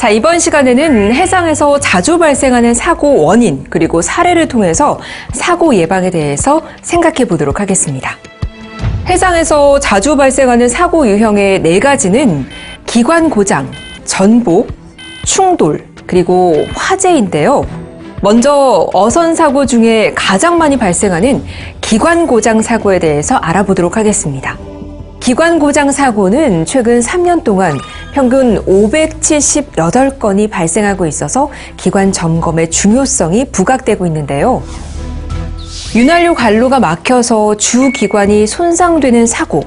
자, 이번 시간에는 해상에서 자주 발생하는 사고 원인, 그리고 사례를 통해서 사고 예방에 대해서 생각해 보도록 하겠습니다. 해상에서 자주 발생하는 사고 유형의 네 가지는 기관 고장, 전복, 충돌, 그리고 화재인데요. 먼저 어선 사고 중에 가장 많이 발생하는 기관 고장 사고에 대해서 알아보도록 하겠습니다. 기관 고장 사고는 최근 3년 동안 평균 578건이 발생하고 있어서 기관 점검의 중요성이 부각되고 있는데요. 윤활유 관로가 막혀서 주 기관이 손상되는 사고,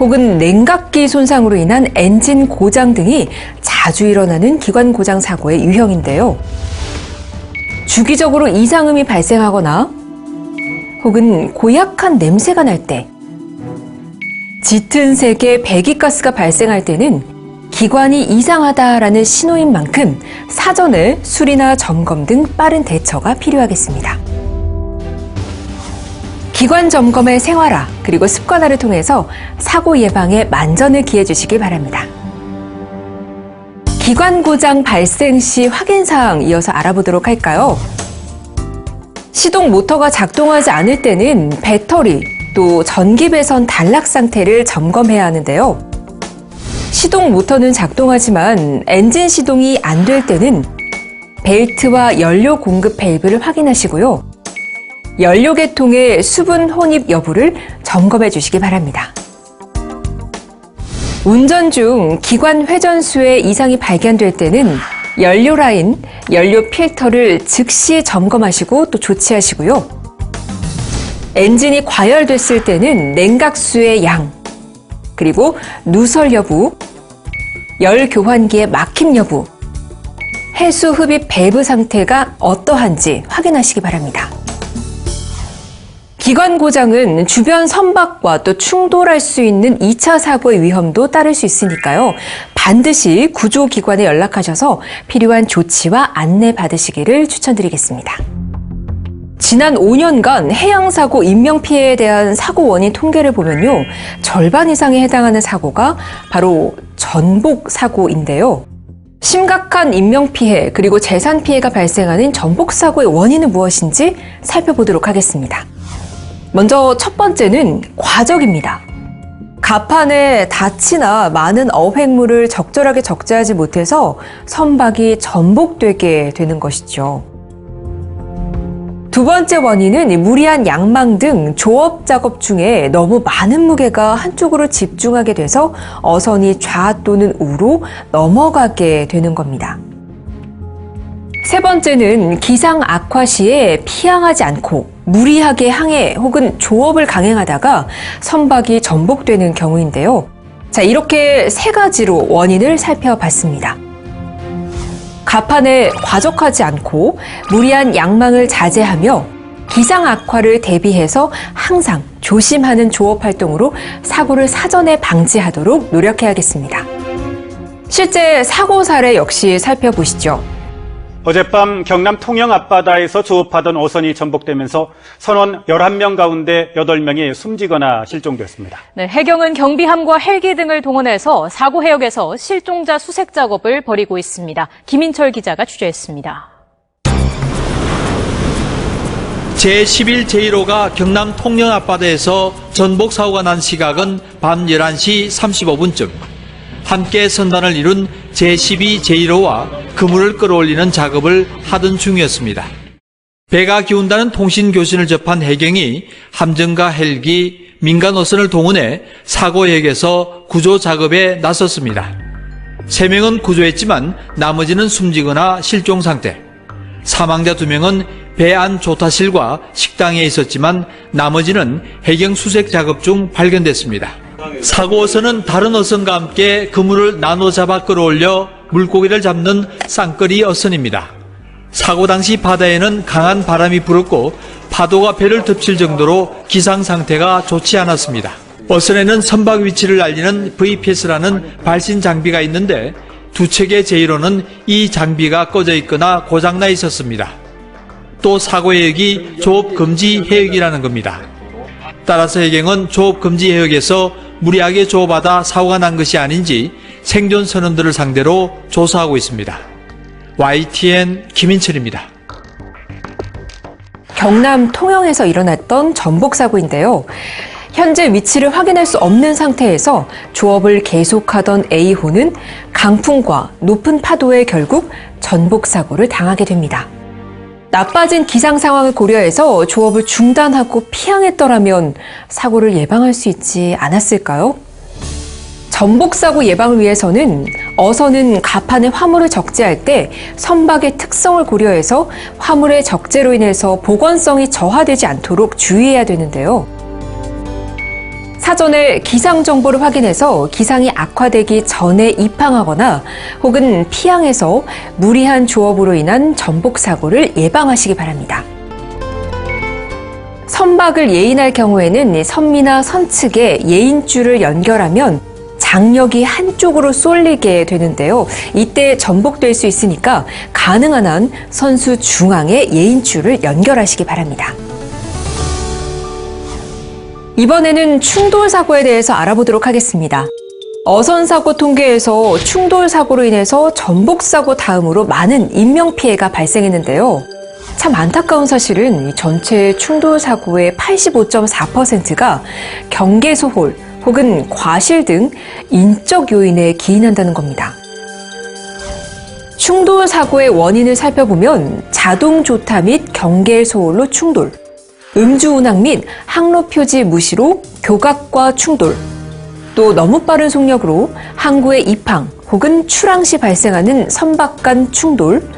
혹은 냉각기 손상으로 인한 엔진 고장 등이 자주 일어나는 기관 고장 사고의 유형인데요. 주기적으로 이상음이 발생하거나 혹은 고약한 냄새가 날 때, 짙은 색의 배기가스가 발생할 때는 기관이 이상하다라는 신호인 만큼 사전에 수리나 점검 등 빠른 대처가 필요하겠습니다. 기관 점검의 생활화 그리고 습관화를 통해서 사고 예방에 만전을 기해 주시길 바랍니다. 기관 고장 발생 시 확인 사항 이어서 알아보도록 할까요? 시동 모터가 작동하지 않을 때는 배터리 또 전기 배선 단락 상태를 점검해야 하는데요. 시동 모터는 작동하지만 엔진 시동이 안 될 때는 벨트와 연료 공급 밸브를 확인하시고요. 연료 계통의 수분 혼입 여부를 점검해 주시기 바랍니다. 운전 중 기관 회전수에 이상이 발견될 때는 연료 라인, 연료 필터를 즉시 점검하시고 또 조치하시고요. 엔진이 과열됐을 때는 냉각수의 양, 그리고 누설 여부, 열 교환기의 막힘 여부, 해수 흡입 밸브 상태가 어떠한지 확인하시기 바랍니다. 기관 고장은 주변 선박과 또 충돌할 수 있는 2차 사고의 위험도 따를 수 있으니까요. 반드시 구조기관에 연락하셔서 필요한 조치와 안내 받으시기를 추천드리겠습니다. 지난 5년간 해양사고 인명피해에 대한 사고 원인 통계를 보면요. 절반 이상에 해당하는 사고가 바로 전복 사고인데요. 심각한 인명피해 그리고 재산피해가 발생하는 전복사고의 원인은 무엇인지 살펴보도록 하겠습니다. 먼저 첫 번째는 과적입니다. 갑판에 닻이나 많은 어획물을 적절하게 적재하지 못해서 선박이 전복되게 되는 것이죠. 두 번째 원인은 무리한 양망 등 조업 작업 중에 너무 많은 무게가 한쪽으로 집중하게 돼서 어선이 좌 또는 우로 넘어가게 되는 겁니다. 세 번째는 기상 악화 시에 피항하지 않고 무리하게 항해 혹은 조업을 강행하다가 선박이 전복되는 경우인데요. 자, 이렇게 세 가지로 원인을 살펴봤습니다. 갑판에 과적하지 않고 무리한 양망을 자제하며 기상 악화를 대비해서 항상 조심하는 조업 활동으로 사고를 사전에 방지하도록 노력해야겠습니다. 실제 사고 사례 역시 살펴보시죠. 어젯밤 경남 통영 앞바다에서 조업하던 어선이 전복되면서 선원 11명 가운데 8명이 숨지거나 실종됐습니다. 네, 해경은 경비함과 헬기 등을 동원해서 사고 해역에서 실종자 수색 작업을 벌이고 있습니다. 김인철 기자가 취재했습니다. 제11, 제1호가 경남 통영 앞바다에서 전복 사고가 난 시각은 밤 11시 35분쯤. 함께 선단을 이룬 제12, 제1호와 그물을 끌어올리는 작업을 하던 중이었습니다. 배가 기운다는 통신 교신을 접한 해경이 함정과 헬기, 민간 어선을 동원해 사고역에서 구조 작업에 나섰습니다. 세 명은 구조했지만 나머지는 숨지거나 실종 상태. 사망자 두 명은 배 안 조타실과 식당에 있었지만 나머지는 해경 수색 작업 중 발견됐습니다. 사고 어선은 다른 어선과 함께 그물을 나눠 잡아 끌어올려 물고기를 잡는 쌍끌이 어선입니다. 사고 당시 바다에는 강한 바람이 불었고 파도가 배를 덮칠 정도로 기상 상태가 좋지 않았습니다. 어선에는 선박 위치를 알리는 VPS라는 발신 장비가 있는데 두 척의 제1호는 이 장비가 꺼져 있거나 고장나 있었습니다. 또 사고 해역이 조업 금지 해역이라는 겁니다. 따라서 해경은 조업 금지 해역에서 무리하게 조업하다 사고가 난 것이 아닌지 생존 선원들을 상대로 조사하고 있습니다. YTN 김인철입니다. 경남 통영에서 일어났던 전복 사고인데요. 현재 위치를 확인할 수 없는 상태에서 조업을 계속하던 A호는 강풍과 높은 파도에 결국 전복 사고를 당하게 됩니다. 나빠진 기상 상황을 고려해서 조업을 중단하고 피항했더라면 사고를 예방할 수 있지 않았을까요? 전복 사고 예방을 위해서는 어선은 갑판에 화물을 적재할 때 선박의 특성을 고려해서 화물의 적재로 인해서 보건성이 저하되지 않도록 주의해야 되는데요. 사전에 기상 정보를 확인해서 기상이 악화되기 전에 입항하거나 혹은 피항해서 무리한 조업으로 인한 전복 사고를 예방하시기 바랍니다. 선박을 예인할 경우에는 선미나 선측에 예인줄을 연결하면 장력이 한쪽으로 쏠리게 되는데요. 이때 전복될 수 있으니까 가능한 한 선수 중앙에 예인줄을 연결하시기 바랍니다. 이번에는 충돌 사고에 대해서 알아보도록 하겠습니다. 어선 사고 통계에서 충돌 사고로 인해서 전복 사고 다음으로 많은 인명 피해가 발생했는데요. 참 안타까운 사실은 이 전체 충돌 사고의 85.4%가 경계 소홀 혹은 과실 등 인적 요인에 기인한다는 겁니다. 충돌 사고의 원인을 살펴보면 자동 조타 및 경계 소홀로 충돌, 음주 운항 및 항로 표지 무시로 교각과 충돌, 또 너무 빠른 속력으로 항구의 입항 혹은 출항 시 발생하는 선박 간 충돌,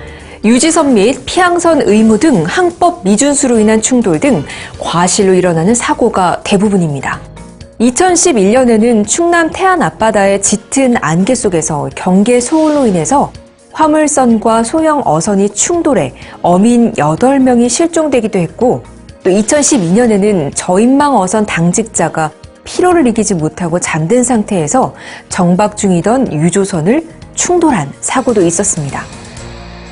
유지선 및 피항선 의무 등 항법 미준수로 인한 충돌 등 과실로 일어나는 사고가 대부분입니다. 2011년에는 충남 태안 앞바다의 짙은 안개 속에서 경계 소홀로 인해서 화물선과 소형 어선이 충돌해 어민 8명이 실종되기도 했고 또 2012년에는 저인망 어선 당직자가 피로를 이기지 못하고 잠든 상태에서 정박 중이던 유조선을 충돌한 사고도 있었습니다.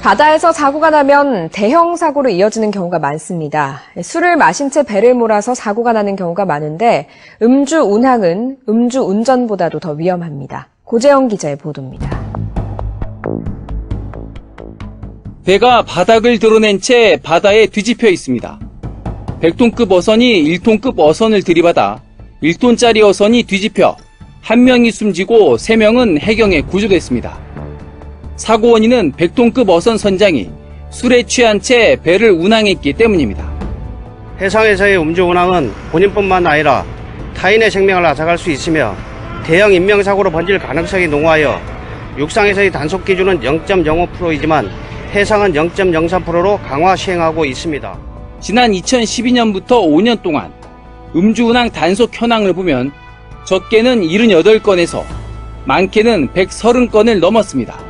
바다에서 사고가 나면 대형 사고로 이어지는 경우가 많습니다. 술을 마신 채 배를 몰아서 사고가 나는 경우가 많은데 음주 운항은 음주 운전보다도 더 위험합니다. 고재영 기자의 보도입니다. 배가 바닥을 드러낸 채 바다에 뒤집혀 있습니다. 100톤급 어선이 1톤급 어선을 들이받아 1톤짜리 어선이 뒤집혀 한 명이 숨지고 세 명은 해경에 구조됐습니다. 사고 원인은 100톤급 어선 선장이 술에 취한 채 배를 운항했기 때문입니다. 해상에서의 음주 운항은 본인뿐만 아니라 타인의 생명을 앗아갈 수 있으며 대형 인명사고로 번질 가능성이 농후하여 육상에서의 단속 기준은 0.05%이지만 해상은 0.03%로 강화 시행하고 있습니다. 지난 2012년부터 5년 동안 음주운항 단속 현황을 보면 적게는 78건에서 많게는 130건을 넘었습니다.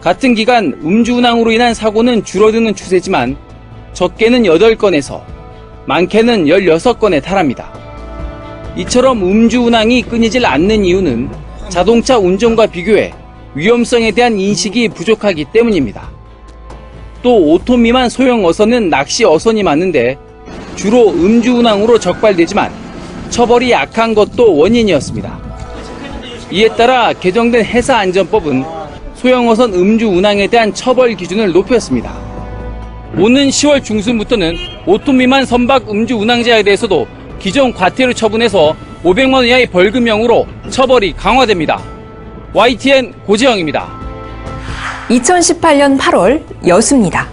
같은 기간 음주운항으로 인한 사고는 줄어드는 추세지만 적게는 8건에서 많게는 16건에 달합니다. 이처럼 음주운항이 끊이질 않는 이유는 자동차 운전과 비교해 위험성에 대한 인식이 부족하기 때문입니다. 또 5톤 미만 소형 어선은 낚시 어선이 많은데 주로 음주 운항으로 적발되지만 처벌이 약한 것도 원인이었습니다. 이에 따라 개정된 해사 안전법은 소형 어선 음주 운항에 대한 처벌 기준을 높였습니다. 오는 10월 중순부터는 5톤 미만 선박 음주 운항자에 대해서도 기존 과태료 처분해서 500만 원 이하의 벌금형으로 처벌이 강화됩니다. YTN 고지영입니다. 2018년 8월 여수입니다.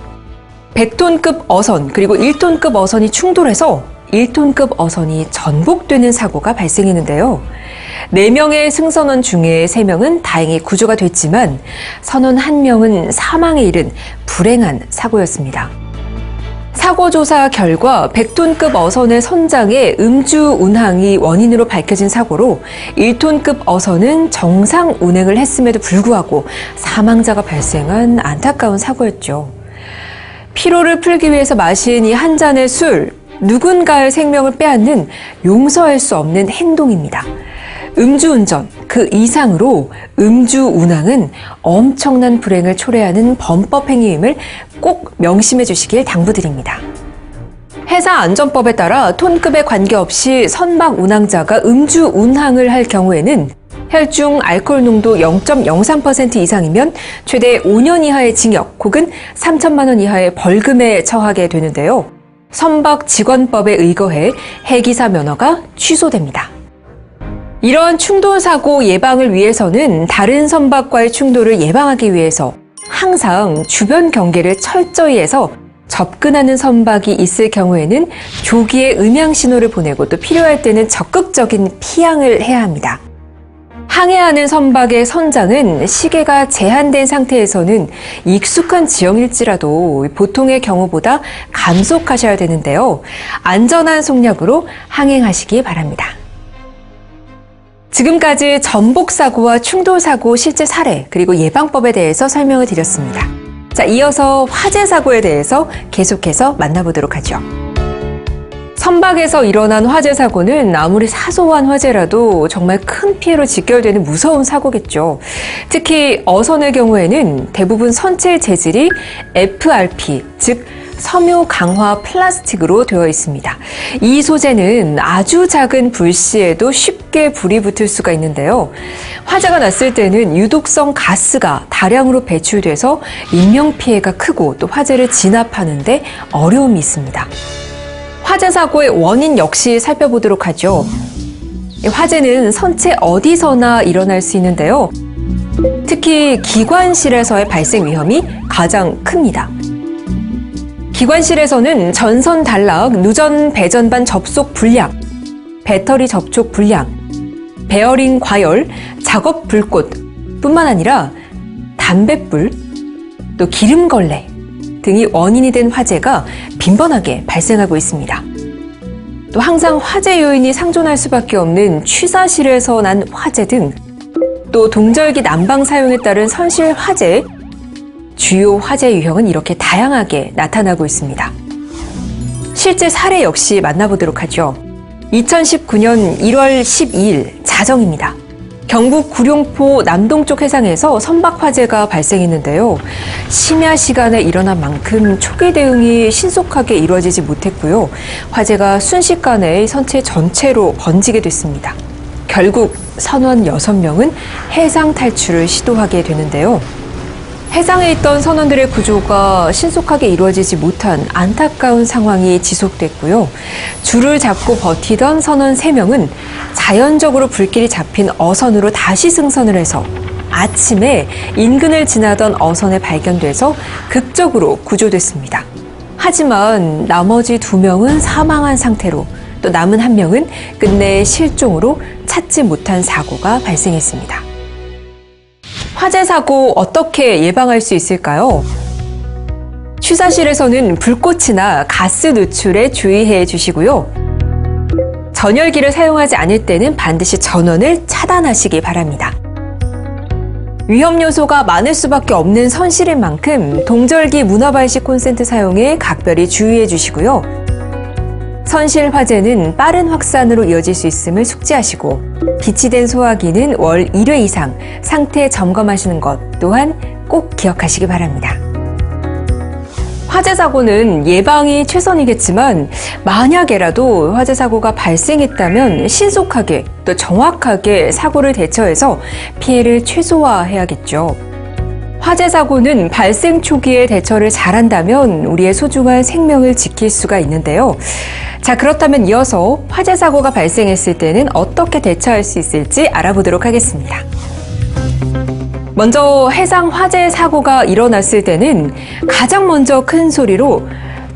100톤급 어선 그리고 1톤급 어선이 충돌해서 1톤급 어선이 전복되는 사고가 발생했는데요. 4명의 승선원 중에 3명은 다행히 구조가 됐지만 선원 1명은 사망에 이른 불행한 사고였습니다. 사고 조사 결과 100톤급 어선의 선장의 음주 운항이 원인으로 밝혀진 사고로 1톤급 어선은 정상 운행을 했음에도 불구하고 사망자가 발생한 안타까운 사고였죠. 피로를 풀기 위해서 마신 이 한 잔의 술, 누군가의 생명을 빼앗는 용서할 수 없는 행동입니다. 음주운전, 그 이상으로 음주운항은 엄청난 불행을 초래하는 범법 행위임을 꼭 명심해 주시길 당부드립니다. 해사안전법에 따라 톤급에 관계없이 선박 운항자가 음주 운항을 할 경우에는 혈중 알코올 농도 0.03% 이상이면 최대 5년 이하의 징역 혹은 3천만 원 이하의 벌금에 처하게 되는데요. 선박 직원법에 의거해 해기사 면허가 취소됩니다. 이러한 충돌 사고 예방을 위해서는 다른 선박과의 충돌을 예방하기 위해서 항상 주변 경계를 철저히 해서 접근하는 선박이 있을 경우에는 조기에 음향 신호를 보내고 또 필요할 때는 적극적인 피항을 해야 합니다. 항해하는 선박의 선장은 시계가 제한된 상태에서는 익숙한 지형일지라도 보통의 경우보다 감속하셔야 되는데요. 안전한 속력으로 항행하시기 바랍니다. 지금까지 전복 사고와 충돌 사고 실제 사례 그리고 예방법에 대해서 설명을 드렸습니다. 자, 이어서 화재 사고에 대해서 계속해서 만나보도록 하죠. 선박에서 일어난 화재 사고는 아무리 사소한 화재라도 정말 큰 피해로 직결되는 무서운 사고겠죠. 특히 어선의 경우에는 대부분 선체 재질이 FRP, 즉 섬유 강화 플라스틱으로 되어 있습니다. 이 소재는 아주 작은 불씨에도 쉽게 불이 붙을 수가 있는데요. 화재가 났을 때는 유독성 가스가 다량으로 배출돼서 인명 피해가 크고 또 화재를 진압하는데 어려움이 있습니다. 화재 사고의 원인 역시 살펴보도록 하죠. 화재는 선체 어디서나 일어날 수 있는데요. 특히 기관실에서의 발생 위험이 가장 큽니다. 기관실에서는 전선 단락, 누전 배전반 접속 불량, 배터리 접촉 불량, 베어링 과열, 작업 불꽃 뿐만 아니라 담뱃불, 또 기름걸레 등이 원인이 된 화재가 빈번하게 발생하고 있습니다. 또 항상 화재 요인이 상존할 수밖에 없는 취사실에서 난 화재 등 또 동절기 난방 사용에 따른 선실 화재, 주요 화재 유형은 이렇게 다양하게 나타나고 있습니다. 실제 사례 역시 만나보도록 하죠. 2019년 1월 12일 자정입니다. 경북 구룡포 남동쪽 해상에서 선박 화재가 발생했는데요. 심야 시간에 일어난 만큼 초기 대응이 신속하게 이루어지지 못했고요. 화재가 순식간에 선체 전체로 번지게 됐습니다. 결국 선원 6명은 해상 탈출을 시도하게 되는데요. 해상에 있던 선원들의 구조가 신속하게 이루어지지 못한 안타까운 상황이 지속됐고요. 줄을 잡고 버티던 선원 3명은 자연적으로 불길이 잡힌 어선으로 다시 승선을 해서 아침에 인근을 지나던 어선에 발견돼서 극적으로 구조됐습니다. 하지만 나머지 두 명은 사망한 상태로 또 남은 한 명은 끝내 실종으로 찾지 못한 사고가 발생했습니다. 화재 사고 어떻게 예방할 수 있을까요? 취사실에서는 불꽃이나 가스 누출에 주의해 주시고요. 전열기를 사용하지 않을 때는 반드시 전원을 차단하시기 바랍니다. 위험 요소가 많을 수밖에 없는 선실인 만큼 동절기 문화발식 콘센트 사용에 각별히 주의해 주시고요. 선실 화재는 빠른 확산으로 이어질 수 있음을 숙지하시고 비치된 소화기는 월 1회 이상 상태 점검하시는 것 또한 꼭 기억하시기 바랍니다. 화재 사고는 예방이 최선이겠지만 만약에라도 화재 사고가 발생했다면 신속하게 또 정확하게 사고를 대처해서 피해를 최소화해야겠죠. 화재 사고는 발생 초기에 대처를 잘한다면 우리의 소중한 생명을 지킬 수가 있는데요. 자, 그렇다면 이어서 화재 사고가 발생했을 때는 어떻게 대처할 수 있을지 알아보도록 하겠습니다. 먼저 해상 화재 사고가 일어났을 때는 가장 먼저 큰 소리로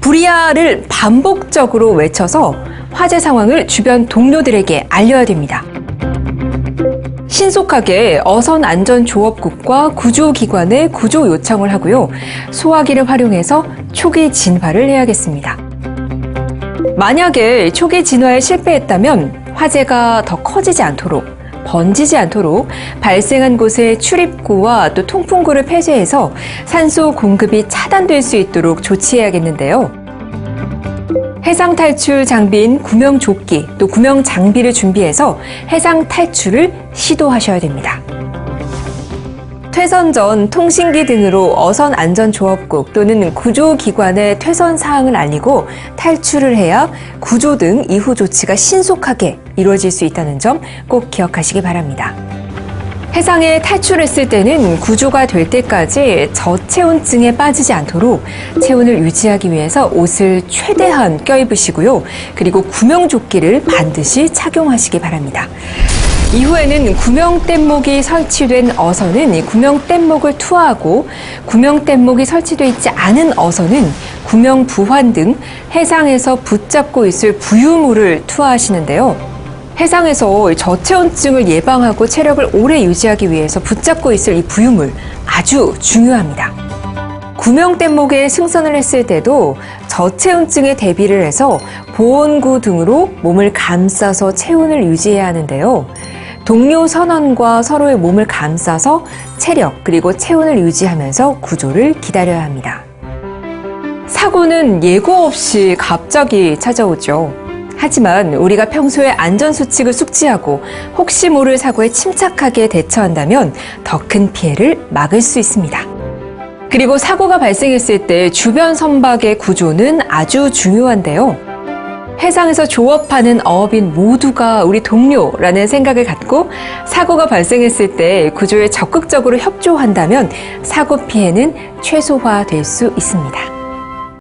불이야를 반복적으로 외쳐서 화재 상황을 주변 동료들에게 알려야 됩니다. 신속하게 어선 안전 조업국과 구조기관에 구조 요청을 하고요. 소화기를 활용해서 초기 진화를 해야겠습니다. 만약에 초기 진화에 실패했다면 화재가 더 커지지 않도록 번지지 않도록 발생한 곳에 출입구와 또 통풍구를 폐쇄해서 산소 공급이 차단될 수 있도록 조치해야겠는데요. 해상 탈출 장비인 구명 조끼 또 구명 장비를 준비해서 해상 탈출을 시도하셔야 됩니다. 퇴선 전 통신기 등으로 어선 안전조업국 또는 구조기관에 퇴선 사항을 알리고 탈출을 해야 구조 등 이후 조치가 신속하게 이루어질 수 있다는 점 꼭 기억하시기 바랍니다. 해상에 탈출했을 때는 구조가 될 때까지 저체온증에 빠지지 않도록 체온을 유지하기 위해서 옷을 최대한 껴입으시고요. 그리고 구명조끼를 반드시 착용하시기 바랍니다. 이후에는 구명뗏목이 설치된 어선은 이 구명뗏목을 투하하고 구명뗏목이 설치되어 있지 않은 어선은 구명부환 등 해상에서 붙잡고 있을 부유물을 투하하시는데요. 해상에서 저체온증을 예방하고 체력을 오래 유지하기 위해서 붙잡고 있을 이 부유물 아주 중요합니다. 구명뗏목에 승선을 했을 때도 저체온증에 대비를 해서 보온구 등으로 몸을 감싸서 체온을 유지해야 하는데요. 동료 선원과 서로의 몸을 감싸서 체력 그리고 체온을 유지하면서 구조를 기다려야 합니다. 사고는 예고 없이 갑자기 찾아오죠. 하지만 우리가 평소에 안전수칙을 숙지하고 혹시 모를 사고에 침착하게 대처한다면 더 큰 피해를 막을 수 있습니다. 그리고 사고가 발생했을 때 주변 선박의 구조는 아주 중요한데요. 해상에서 조업하는 어업인 모두가 우리 동료라는 생각을 갖고 사고가 발생했을 때 구조에 적극적으로 협조한다면 사고 피해는 최소화될 수 있습니다.